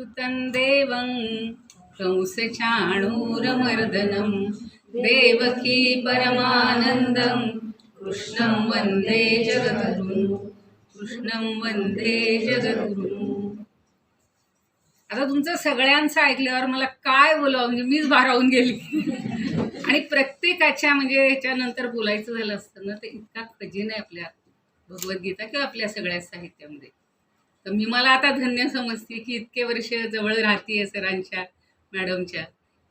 सुतं देवं कंसचाणूरमर्दनं देवकी परमानन्दं कृष्णं वन्दे जगद्गुरुं कृष्णं वन्दे जगद्गुरुं। आता तुमचं सगळ्यांचं ऐकल्यावर मला काय बोलावं? म्हणजे मीच भारावून गेली. आणि प्रत्येकाच्या म्हणजे ह्याच्यानंतर बोलायचं झालं असतं ना तर इतका खजिन आहे आपल्या भगवद्गीता किंवा आपल्या सगळ्या साहित्यामध्ये. तर मी मला आता धन्य समजते की इतके वर्ष जवळ राहते सरांच्या मॅडमच्या.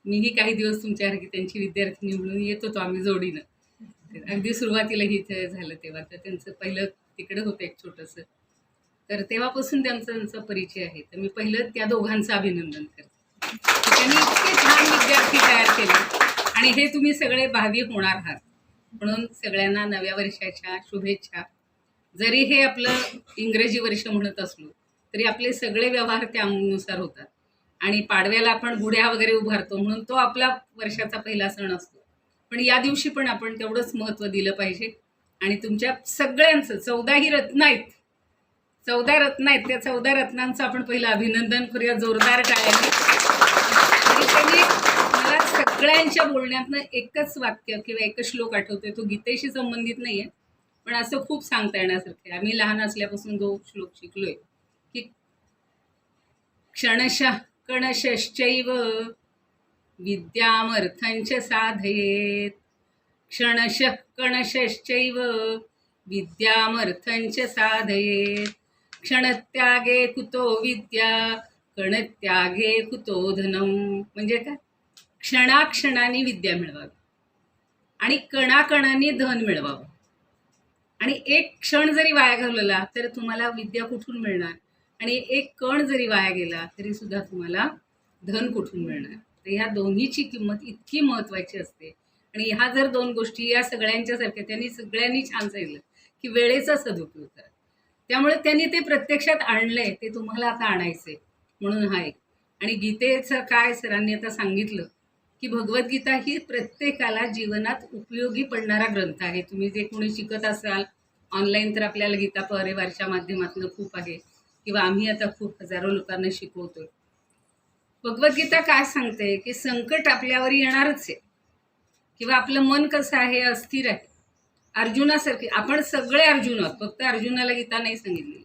मीही काही दिवस तुमच्यासारखी त्यांची विद्यार्थिनी म्हणून येत होतो आम्ही जोडीनं. अगदी सुरुवातीला इथं झालं तेव्हा. तर त्यांचं पहिलं तिकडे होतं एक छोटंसं. तर तेव्हापासून त्यांचा त्यांचा परिचय आहे. तर मी पहिलं त्या दोघांचं अभिनंदन करते. त्यांनी इतके छान विद्यार्थी तयार केले. आणि हे तुम्ही सगळे भावी होणार आहात. म्हणून सगळ्यांना नव्या वर्षाच्या शुभेच्छा. जरी हे आपलं इंग्रजी वर्ष म्हणत असलो तरी आपले सगळे व्यवहार त्यानुसार होतात. आणि पाडव्याला आपण गुढ्या वगैरे उभारतो म्हणून तो आपला वर्षाचा पहिला सण असतो. पण या दिवशी पण आपण तेवढंच महत्त्व दिलं पाहिजे. आणि तुमच्या सगळ्यांचं चौदाही रत्न आहेत. चौदा रत्न आहेत. त्या चौदा रत्नांचं आपण पहिलं अभिनंदन करूया. जोरदार टाळ्याने मला सगळ्यांच्या बोलण्यातनं एकच वाक्य किंवा एकच श्लोक आठवतोय. तो गीतेशी संबंधित नाही आहे पण असं खूप सांगता येण्यासारखं आहे. आम्ही लहान असल्यापासून जो श्लोक शिकलोय की क्षणशः कणशश्चैव विद्यामर्थंच साधयेत. क्षणशः कणशश्चैव विद्यामर्थंच साधयेत. क्षणत्यागे कुतो विद्या कणत्यागे कुतो धनम. म्हणजे काय? क्षणाक्षणाने विद्या मिळवावी. आणि कणाकणाने धन मिळवावं. आणि एक क्षण जरी वाया घालवला तर तुम्हाला विद्या कुठून मिळणार? आणि एक कण जरी वाया गेला तरी सुद्धा तुम्हाला धन कुठून मिळणार? तर ह्या दोन्हीची किंमत इतकी महत्त्वाची असते. आणि ह्या जर दोन गोष्टी या सगळ्यांच्या सारख्या त्यांनी सगळ्यांनी छान सांगितलं की वेळेचा सदुपयोग. करा त्यामुळे त्यांनी ते प्रत्यक्षात आणलंय ते तुम्हाला आता आणायचंय. म्हणून हा एक. आणि गीतेचं काय सरांनी आता सांगितलं की भगवद्गीता ही प्रत्येकाला जीवनात उपयोगी पडणारा ग्रंथ आहे. तुम्ही जे कोणी शिकत असाल ऑनलाईन तर आपल्याला गीता परिवारच्या माध्यमातून खूप आहे. किंवा आम्ही आता खूप हजारो लोकांना शिकवतोय. भगवद्गीता काय सांगते? की संकट आपल्यावर येणारच आहे. किंवा आपलं मन कसं आहे? अस्थिर आहे. अर्जुनासारखे आपण सगळे अर्जुन आहोत. फक्त अर्जुनाला गीता नाही सांगितली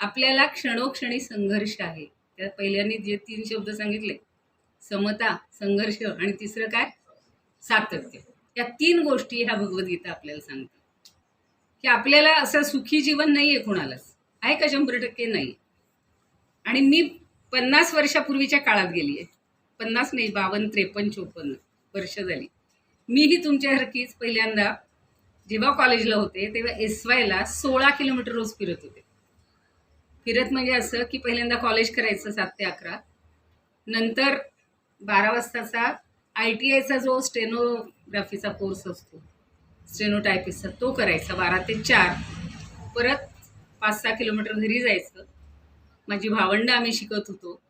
आपल्याला क्षणोक्षणी संघर्ष आहे. त्या पहिल्यांनी जे तीन शब्द सांगितले समता संघर्ष आणि तिसरं काय? सातत्य. या तीन गोष्टी ह्या भगवद्गीता आपल्याला सांगते की आपल्याला असं सुखी जीवन नाही आहे कुणालाच. आहे का शंभर टक्के? नाही आणि मी पन्नास वर्षापूर्वीच्या काळात गेली आहे पन्नास नाही बावन्न त्रेपन्न चोपन्न वर्ष झाली. मीही तुमच्यासारखीच पहिल्यांदा जेव्हा कॉलेजला होते तेव्हा एस वायला सोळा किलोमीटर रोज फिरत होते. फिरत म्हणजे असं की पहिल्यांदा कॉलेज करायचं सात ते अकरा. नंतर बारा वाजताचा आय टी आयचा जो स्टेनोग्राफीचा कोर्स असतो स्टेनोटायपिसचा तो करायचा बारा ते चार. परत पाच सहा किलोमीटर घरी जायचं. माझी भावंडं आम्ही शिकत होतो.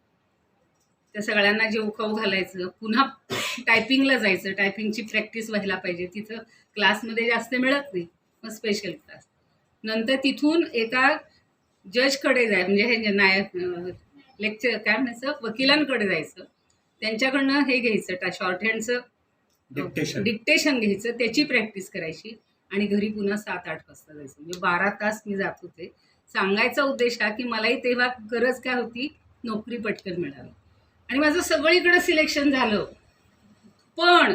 त्या सगळ्यांना जे उखाऊ घालायचं पुन्हा टायपिंगला जायचं. टायपिंगची प्रॅक्टिस व्हायला पाहिजे. तिथं क्लासमध्ये जास्त मिळत नाही मग स्पेशल क्लास नंतर तिथून एका जजकडे जाय म्हणजे हे नाय लेक्चर काय म्हणायचं? वकिलांकडे जायचं. त्यांच्याकडनं हे घ्यायचं टा शॉर्ट हँडचं डिक्टेशन डिक्टेशन घ्यायचं त्याची प्रॅक्टिस करायची आणि घरी पुन्हा सात आठ वाजता जायचं. म्हणजे बारा तास मी जात होते. सांगायचा उद्देश हा की मलाही तेव्हा गरज काय होती? नोकरी पटकन मिळावी. आणि माझं सगळीकडे सिलेक्शन झालं. पण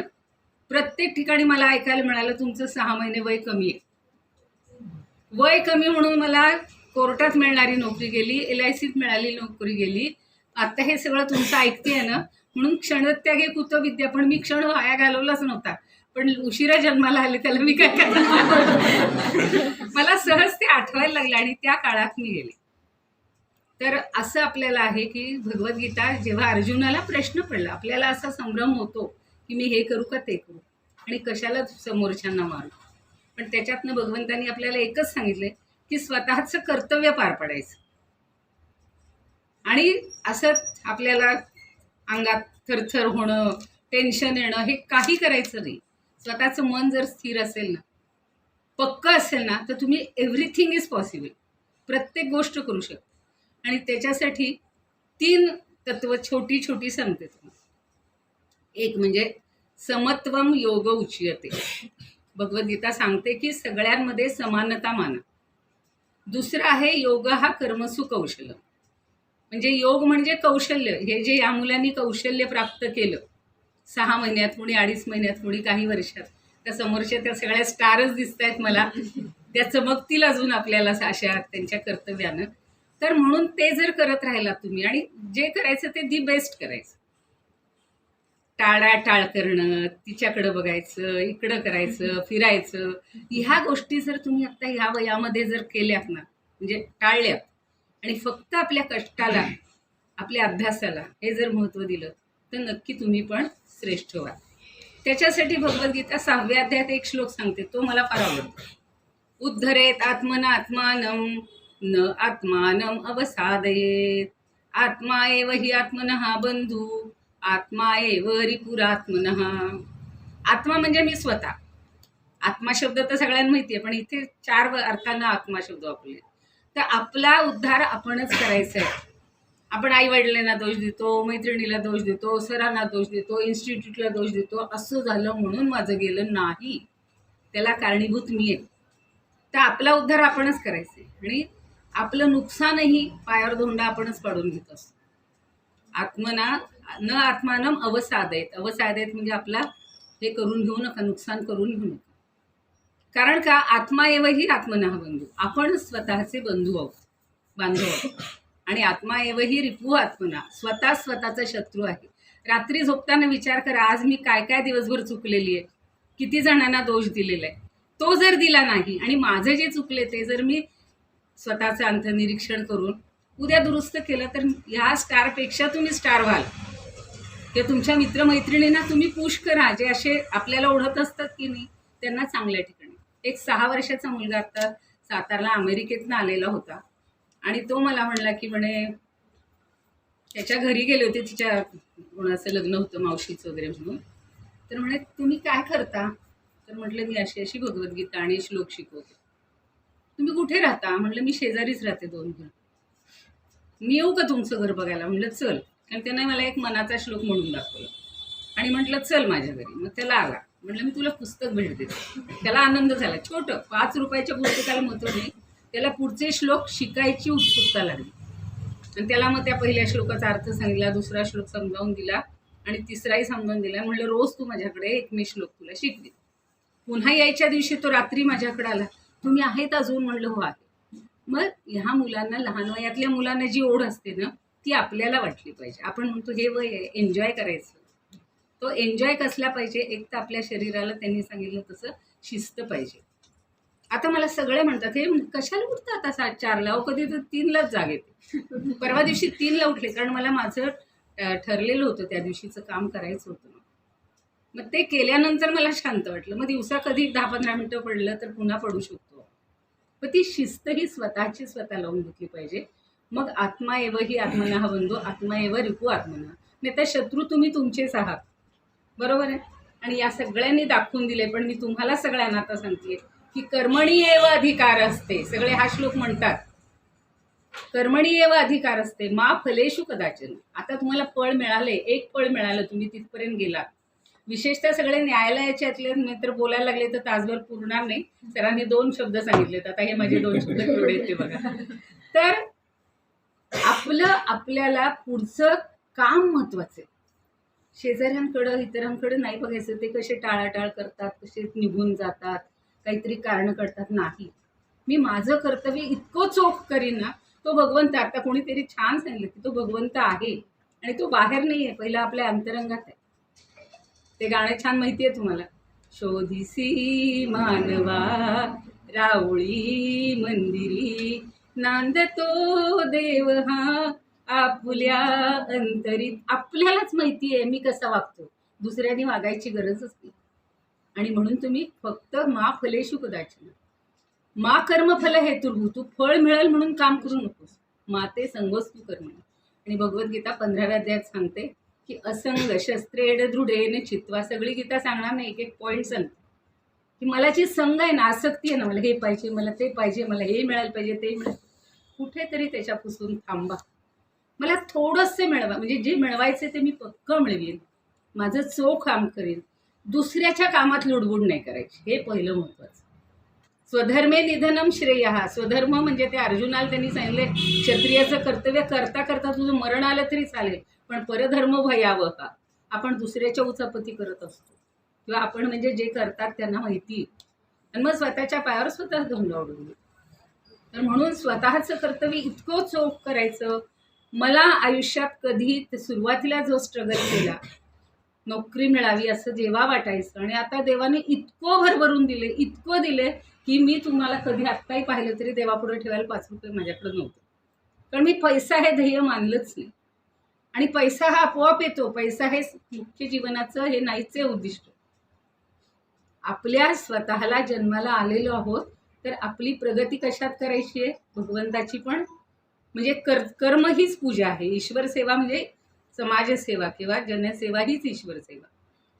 प्रत्येक ठिकाणी मला ऐकायला मिळालं तुमचं सहा महिने वय कमी आहे. वय कमी म्हणून मला कोर्टात मिळणारी नोकरी गेली एल आय सीत मिळाली नोकरी गेली. आता हे सगळं तुमचं ऐकते ना म्हणून क्षणत्यागे कुत विद्या पण मी क्षण वाया घालवलाच नव्हता. पण उशिरा जन्माला आले त्याला मी काय करणार? मला सहज ते आठवायला लागलं आणि त्या काळात मी गेले. तर असं आपल्याला आहे की भगवद्गीता जेव्हा अर्जुनाला प्रश्न पडला आपल्याला असा संभ्रम होतो की मी हे करू का ते करू? आणि कशाला समोरच्यांना मारू? पण त्याच्यातनं भगवंतांनी आपल्याला एकच सांगितलंय की स्वतःचं कर्तव्य पार पडायचं. आणि असं आपल्याला अंगात थरथर होणं टेन्शन येणं हे काही करायचं नाही. स्वतःचं मन जर स्थिर असेल ना पक्क असेल ना तर तुम्ही एव्हरीथिंग इज पॉसिबल प्रत्येक गोष्ट करू शकता. आणि त्याच्यासाठी तीन तत्व छोटी छोटी सांगते तुम्हाला. एक म्हणजे समत्वम योग उचियते. भगवद्गीता सांगते की सगळ्यांमध्ये समानता माना. दुसरं आहे योग हा कर्मसु कौशल्य म्हणजे योग म्हणजे कौशल्य. हे जे या मुलांनी कौशल्य प्राप्त केलं सहा महिन्यात कोणी अडीच महिन्यात कोणी काही वर्षात. त्या समोरच्या त्या सगळ्या स्टारच दिसत आहेत मला. त्या चमकतील अजून आपल्याला अशा त्यांच्या कर्तव्यानं. तर म्हणून ते जर करत राहिला तुम्ही आणि जे करायचं ते दी बेस्ट करायचं. टाळाटाळ करणं तिच्याकडं बघायचं इकडं करायचं फिरायचं. ह्या गोष्टी जर तुम्ही आता ह्या वयामध्ये जर केल्यात ना म्हणजे टाळल्यात आणि फक्त आपल्या कष्टाला आपल्या अभ्यासाला हे जर महत्त्व दिलं तर नक्की तुम्ही पण श्रेष्ठ व्हाल त्याच्यासाठी भगवद्गीता सहाव्या अध्यायात एक श्लोक सांगते तो मला फार आवडतो. उद्धरेत आत्मना आत्मानम न आत्मानम अवसादयेत. आत्मा एव हि आत्मनहा बंधू आत्मा एव रिपुरात्मनहा आत्मा म्हणजे मी स्वतः. आत्मा शब्द तर सगळ्यांना माहिती आहे पण इथे चार व- अर्थानं आत्मा शब्द वापरले तर आपला उद्धार आपणच करायचा आहे आपण आई वडिलांना दोष देतो मैत्रिणीला दोष देतो सरांना दोष देतो इन्स्टिट्यूटला दोष देतो असं झालं म्हणून माझं गेलं नाही. त्याला कारणीभूत मी आहे. तर आपला उद्धार आपणच करायचा आहे आणि आपलं नुकसानही पायावर धोंडा आपणच पाडून घेत असतो. आत्मना न आत्मानम अवसादयत अवसादयत म्हणजे आपला हे करून घेऊ नका नुकसान करून घेऊ नका. कारण का? आत्मा एवही आत्मना बंधू. आपण स्वतःचे बंधू आहोत बांधव आहोत. आणि आत्मा एवही रिपू आत्मना. स्वतः स्वतःचा शत्रू आहे. रात्री झोपताना विचार करा आज मी काय काय दिवसभर चुकलेली आहे? किती जणांना दोष दिलेला आहे? तो जर दिला नाही आणि माझे जे चुकले ते जर मी स्वतःचं अंतनिरीक्षण करून उद्या दुरुस्त केलं तर ह्या स्टारपेक्षा तुम्ही स्टार व्हाल. किंवा तुमच्या मित्रमैत्रिणींना तुम्ही पुश करा जे असे आपल्याला ओढत असतात की नाही त्यांना चांगल्या ठिकाणी. एक सहा वर्षाचा मुलगा आता सातारला अमेरिकेतनं आलेला होता. आणि तो मला म्हणला की म्हणे त्याच्या घरी गेले होते तिच्या कोणाचं लग्न होतं मावशीचं वगैरे म्हणून. तर म्हणे तुम्ही काय करता? तर म्हटलं मी अशी अशी भगवद्गीता आणि श्लोक शिकवते. तुम्ही कुठे राहता? म्हटलं मी शेजारीच राहते दोन घर मी येऊ का तुमचं घर बघायला? म्हटलं चल. कारण त्याने मला एक मनाचा श्लोक म्हणून दाखवला. आणि म्हटलं चल माझ्या घरी. मग त्याला आला. म्हटलं मी तुला पुस्तक भेट देते. त्याला आनंद झाला. छोटं पाच रुपयाच्या पुस्तकाला महत्त्व नाही. त्याला पुढचे श्लोक शिकायची उत्सुकता लागली. आणि त्याला मग त्या पहिल्या श्लोकाचा अर्थ सांगितला दुसरा श्लोक समजावून दिला आणि तिसराही समजावून दिला. म्हणलं रोज तू माझ्याकडे एक मी श्लोक तुला शिकवी पुन्हा यायच्या दिवशी तो रात्री माझ्याकडे आला. तुम्ही आहेत अजून? म्हणलं हो आहे. मग ह्या मुलांना लहान वयातल्या मुलांना जी ओढ असते ना ती आपल्याला वाटली पाहिजे. आपण म्हणतो हे वय आहे एन्जॉय करायचं. तो एन्जॉय कसला पाहिजे? एक तर आपल्या शरीराला त्यांनी सांगितलं तसं शिस्त पाहिजे. आता मला सगळे म्हणतात हे कशाला उठतं आता सात चारला? कधी तर तीनलाच जाग येते. परवा दिवशी तीनला उठले कारण मला माझं ठरलेलं होतं त्या दिवशीचं काम करायचं होतं. मग ते केल्यानंतर मला शांत वाटलं. मग दिवसा कधी दहा पंधरा मिनटं पडलं तर पुन्हा पडू शकतो. पण ती शिस्त ही स्वतःची स्वतः लावून घेतली पाहिजे. मग आत्मा एव ही आत्मना हा बंधू आत्मा एव रिपू आत्मना. नाही तर शत्रू तुम्ही तुमचेच आहात. बरोबर आहे? आणि या सगळ्यांनी दाखवून दिले पण मी तुम्हाला सगळ्यांना आता सांगते की कर्मणी एव अधिकार असते सगळे हा श्लोक म्हणतात. कर्मणी एव अधिकार असते मा फलेशु कदाचन. आता तुम्हाला फळ मिळाले एक फळ मिळालं तुम्ही तिथपर्यंत गेलात विशेषतः सगळे न्यायालयाच्यातले तर बोलायला लागले तर तासभर पुरणार नाही. सरांनी दोन शब्द सांगितलेत आता हे माझे दोन शब्द केवढे येते बघा. तर आपलं आपल्याला पुढचं काम महत्वाचं आहे. शेजाऱ्यांकडं इतरांकडं नाही बघायचं. ते कसे टाळाटाळ करतात कसे निघून जातात काहीतरी कारण करतात नाही. मी माझं कर्तव्य इतकं चोख करीन ना तो भगवंत आता कोणीतरी छान सांगितलं की तो भगवंत आहे आणि तो बाहेर नाही आहे पहिला आपल्या अंतरंगात आहे. ते गाणं छान माहिती आहे तुम्हाला. शोधिसी मानवा रावळी मंदिरी नांदतो देव हा आपल्या अंतरीत. आपल्यालाच माहिती आहे मी कसा वागतो. दुसऱ्याने वागायची गरजच नाही. आणि म्हणून तुम्ही फक्त मा फलेशू कदाचित. मा कर्मफल हेतुर्भू तू फळ मिळेल म्हणून काम करू नकोस. माते संगोस्तू कर्म आणि भगवद्गीता पंधराव्या अध्यायात सांगते की असंग शस्त्रेड दृढेन चित्वा. सगळी गीता सांगणार नाही एक एक पॉईंट सांगते. की मला जी संघ आहे ना आसक्ती आहे ना मला हे पाहिजे मला ते पाहिजे मला हे मिळायला पाहिजे ते मिळालं कुठेतरी त्याच्यापासून थांबा. मला थोडंसं मिळवा म्हणजे जे मिळवायचे ते मी पक्क मिळवीन. माझं चोख काम करीन. दुसऱ्याच्या कामात लुडबुड नाही करायची. हे पहिलं महत्त्वाचं. स्वधर्मे निधनम श्रेय. हा स्वधर्म म्हणजे ते अर्जुनाला त्यांनी सांगितले क्षत्रियाचं कर्तव्य करता करता तुझं मरण आलं तरी चालेल पण परधर्म भयावं हा आपण दुसऱ्याच्या उचापती करत असतो. किंवा आपण म्हणजे जे करतात त्यांना माहिती. आणि मग स्वतःच्या पायावर स्वतः धोंडावडून घेऊ तर म्हणून स्वतःचं कर्तव्य इतकं चोख करायचं मला आयुष्यात कधी सुरुवातीला जो स्ट्रगल केला नोकरी मिळावी असं जेव्हा वाटायचं आणि आता देवाने इतकं भरभरून दिले इतकं दिले की मी तुम्हाला कधी आत्ताही पाहिलं तरी देवापुढे ठेवायला पाच रुपये माझ्याकडे नव्हते. कारण मी पैसा हे ध्येय मानलंच नाही. आणि पैसा हा आपोआप येतो. पैसा हे मुख्य जीवनाचं हे नाहीचे उद्दिष्ट. आपल्या स्वतःला जन्माला आलेलो आहोत तर आपली प्रगती कशात करायची आहे? भगवंताची पण म्हणजे कर कर्म हीच पूजा आहे. ईश्वर सेवा म्हणजे समाजसेवा किंवा जनसेवा हीच ईश्वर सेवा.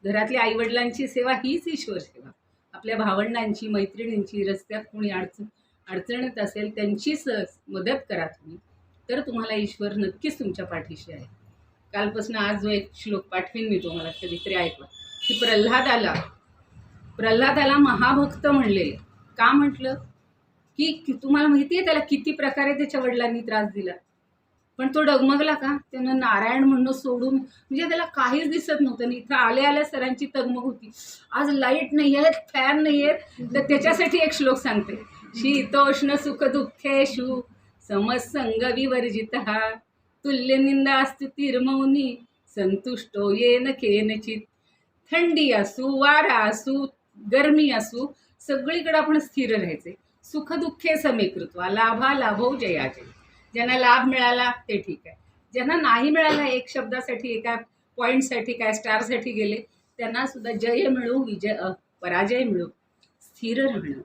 घरातल्या आईवडिलांची सेवा हीच ईश्वर सेवा. आपल्या भावंडांची मैत्रिणींची रस्त्यात कोणी अडचण अडचणीत असेल त्यांची स मदत करा तुम्ही. तर तुम्हाला ईश्वर नक्कीच तुमच्या पाठीशी आहे. कालपासून आज जो एक श्लोक पाठवीन मी तुम्हाला कधीतरी ऐकला की प्रल्हादाला प्रल्हादाला महाभक्त म्हणले. का म्हटलं? की तुम्हाला माहिती आहे त्याला किती प्रकारे त्याच्या वडिलांनी त्रास दिला. पण तो डगमगला का? त्यानं नारायण म्हणणं सोडून म्हणजे त्याला काहीच दिसत नव्हतं. आणि इथं आल्या आल्या सरांची तगमग होती. आज लाइट नाही आहेत फॅन नाही आहेत तर त्याच्यासाठी एक श्लोक सांगते. शीतोष्ण सुख दुःखेषु समसंग विवर्जित तुल्य निंदा तिरमौनी संतुष्टो येन केनचित। थंडी असू वारा असू गरमी असू सगळीकडे आपण स्थिर राहायचे. सुखदुःखे समीकृत्वा लाभा लाभो जय ज्यांना लाभ मिळाला ते ठीक आहे. ज्यांना नाही मिळाला एक शब्दासाठी एका पॉईंटसाठी काय स्टारसाठी गेले त्यांना सुद्धा जय मिळू विजय पराजय मिळू स्थिर राहणं.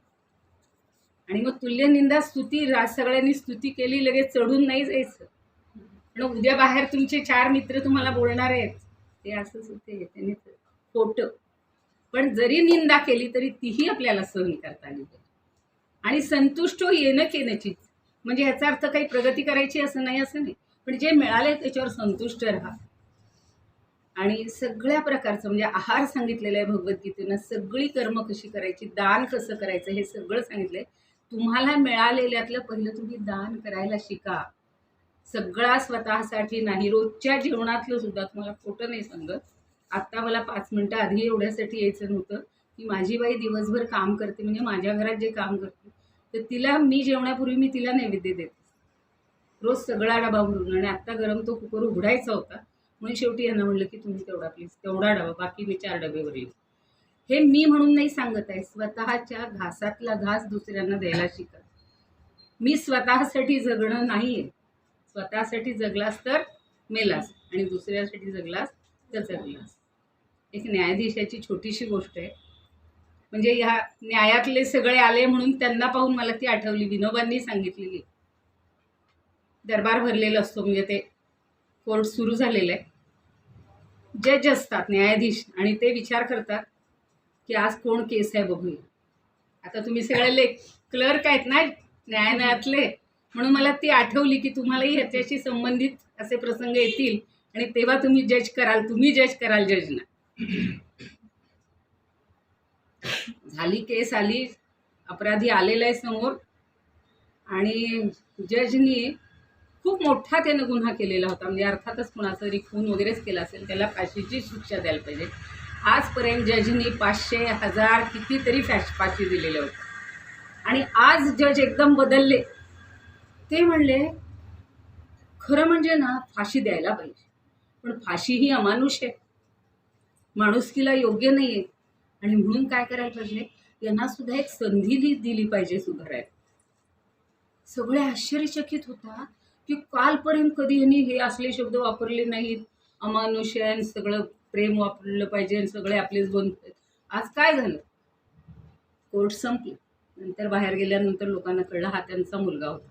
आणि मग तुल्य निंदा स्तुती रा सगळ्यांनी स्तुती केली लगेच चढून नाही जायचं. पण उद्या बाहेर तुमचे चार मित्र तुम्हाला बोलणार आहेत ते असंच होते त्यांनी खोटं. पण जरी निंदा केली तरी तीही आपल्याला सहन करता आली. पाहिजे आणि संतुष्ट हो येणं केनचीच म्हणजे याचा अर्थ काही प्रगती करायची असं नाही असं नाही. पण जे मिळाले त्याच्यावर संतुष्ट राहा. आणि सगळ्या प्रकारचं म्हणजे आहार सांगितलेलं आहे भगवद्गीतेनं. सगळी कर्म कशी करायची दान कसं करायचं हे सगळं सांगितलंय. तुम्हाला मिळालेल्यातलं पहिलं तुम्ही दान करायला शिका. सगळा स्वतःसाठी नाही रोजच्या जेवणातलं सुद्धा तुम्हाला खोटं नाही सांगत. आत्ता मला पाच मिनटं आधी एवढ्यासाठी यायचं नव्हतं. की माझी बाई दिवसभर काम करते म्हणजे माझ्या घरात जे काम करते तर तिला मी जेवणापूर्वी मी तिला नैवेद्य देते. रोज सगळा डबा भरून आणि आत्ता गरम तो कुकर उघडायचा होता. म्हणून शेवटी यांना म्हणलं की तुम्ही तेवढा प्लीज तेवढा डबा बाकी मी चार डबे भरले हे मी म्हणून नाही सांगत आहे. स्वतःच्या घासातला घास दुसऱ्यांना द्यायला शिका मी स्वतःसाठी जगणं नाही आहे स्वतःसाठी जगलास तर मेलास आणि दुसऱ्यासाठी जगलास तर जगलास. एक न्यायाधीशाची छोटीशी गोष्ट आहे. म्हणजे ह्या न्यायातले सगळे आले म्हणून त्यांना पाहून मला ती आठवली विनोबांनी सांगितलेली. दरबार भरलेला असतो म्हणजे ते कोर्ट सुरू झालेलं आहे. जज असतात न्यायाधीश आणि ते विचार करतात की आज कोण केस आहे बघूया. आता तुम्ही सगळे ले क्लर्क आहेत ना न्यायालयातले म्हणून मला ती आठवली की तुम्हालाही ह्याच्याशी संबंधित असे प्रसंग येतील आणि तेव्हा तुम्ही जज कराल तुम्ही जज कराल जजना झाली केस आली अपराधी आलेला आहे समोर. आणि जजनी खूप मोठा त्यानं गुन्हा केलेला होता. म्हणजे अर्थातच कुणाचं तरी खून वगैरेच केला असेल त्याला फाशीची शिक्षा द्यायला पाहिजे. आजपर्यंत जजनी पाचशे हजार कितीतरी फॅश फाशी दिलेल्या होत्या. आणि आज जज एकदम बदलले. ते म्हणले खरं म्हणजे ना फाशी द्यायला पाहिजे. पण फाशी ही अमानुष आहे. माणुसकीला योग्य नाही आहे आणि म्हणून काय करायला पाहिजे? यांना सुद्धा एक संधी दिली पाहिजे सुधारायला. सगळे आश्चर्यचकित होता की कालपर्यंत कधी यांनी हे असले शब्द वापरले नाहीत? अमानुष्यान सगळं प्रेम वापरलं पाहिजे आणि सगळे आपलेच बनत आज काय झालं? कोर्ट संपली. नंतर बाहेर गेल्यानंतर लोकांना कळलं हा त्यांचा मुलगा होता.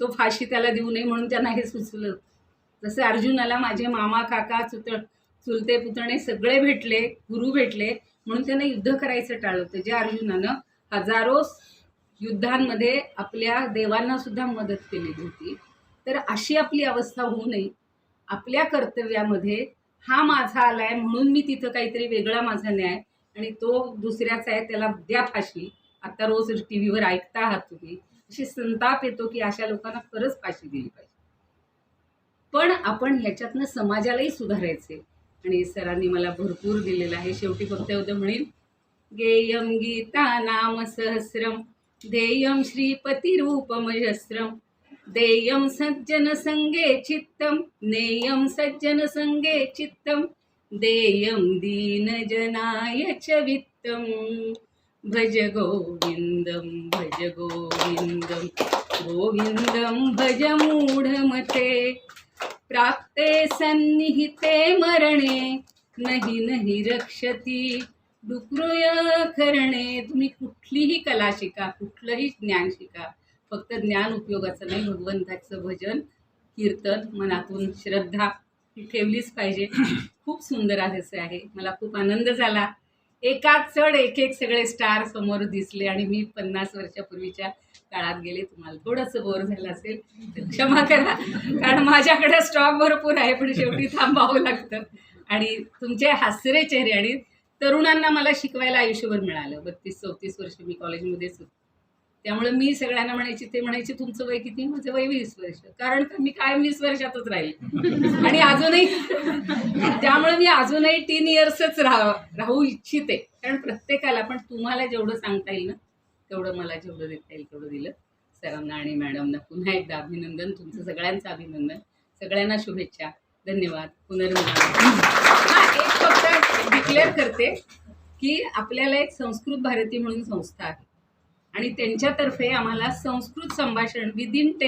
तो फाशी त्याला देऊ नये म्हणून त्यांना हे सुचलं. जसे अर्जुनाला माझे मामा काका चुतळ चुलते पुतणे सगळे भेटले गुरु भेटले म्हणून त्यांना युद्ध करायचं टाळलं होतं जे अर्जुनानं हजारो युद्धांमध्ये आपल्या देवांना सुद्धा मदत केलेली होती. तर अशी आपली अवस्था होऊ नये. आपल्या कर्तव्यामध्ये हा माझा आलाय म्हणून मी तिथं काहीतरी वेगळा माझा न्याय. आणि तो दुसऱ्याचा आहे त्याला द्या फाशी. आता रोज टी व्हीवर ऐकता आहात तुम्ही. अशी संताप येतो की अशा लोकांना खरंच फाशी दिली पाहिजे. पण आपण ह्याच्यातनं समाजालाही सुधारायचे आणि सरांनी मला भरपूर दिलेलं आहे. शेवटी फक्त एवढं म्हणेन गेयम गीता नाम सहस्रम देयम श्रीपतिरूपमजस्रम देयम सज्जन संगे चित्तम नेयम सज्जन संगे चित्तम देयम दीनजनाय च वित्तम भज गोविंदम भज गोविंदम गोविंदम भज मूढमते प्राप्ते सन्निहिते मरणे नाही नाही रक्षती. डुकृय करणे तुम्ही कुठलीही कला शिका कुठलंही ज्ञान शिका. फक्त ज्ञान उपयोगाचं नाही भगवंताचं भजन कीर्तन मनातून श्रद्धा ही ठेवलीच पाहिजे. खूप सुंदर आहे असं आहे. मला खूप आनंद झाला. एकाच चढ एक एक सगळे स्टार समोर दिसले आणि मी पन्नास वर्षापूर्वीच्या काळात गेले तुम्हाला थोडंसं बोर झालं असेल तर क्षमा करा. कारण माझ्याकडे स्टॉक भरपूर आहे पण शेवटी थांबावं लागतं. आणि तुमचे हास्यरे चेहरे आणि तरुणांना मला शिकवायला आयुष्यभर मिळालं. बत्तीस चौतीस वर्ष मी कॉलेजमध्येच होते. त्यामुळे मी सगळ्यांना म्हणायची ते म्हणायचे तुमचं वय किती? माझं वय वीस वर्ष. कारण मी काय वीस वर्षातच राहील? आणि अजूनही त्यामुळे मी अजूनही टीन इयर्सच राह राहू इच्छिते. कारण प्रत्येकाला पण तुम्हाला जेवढं सांगता येईल ना तेवढं मला जेवढं देता येईल तेवढं दिलं. सरांना आणि मॅडमना पुन्हा एकदा अभिनंदन. तुमचं सगळ्यांचं अभिनंदन. सगळ्यांना शुभेच्छा. धन्यवाद. पुनर्मिलन. हा एक फक्त डिक्लेअर करते की आपल्याला एक संस्कृत भारती म्हणून संस्था आहे. आणि त्यांच्यातर्फे आम्हाला संस्कृत संभाषण विदिन टेन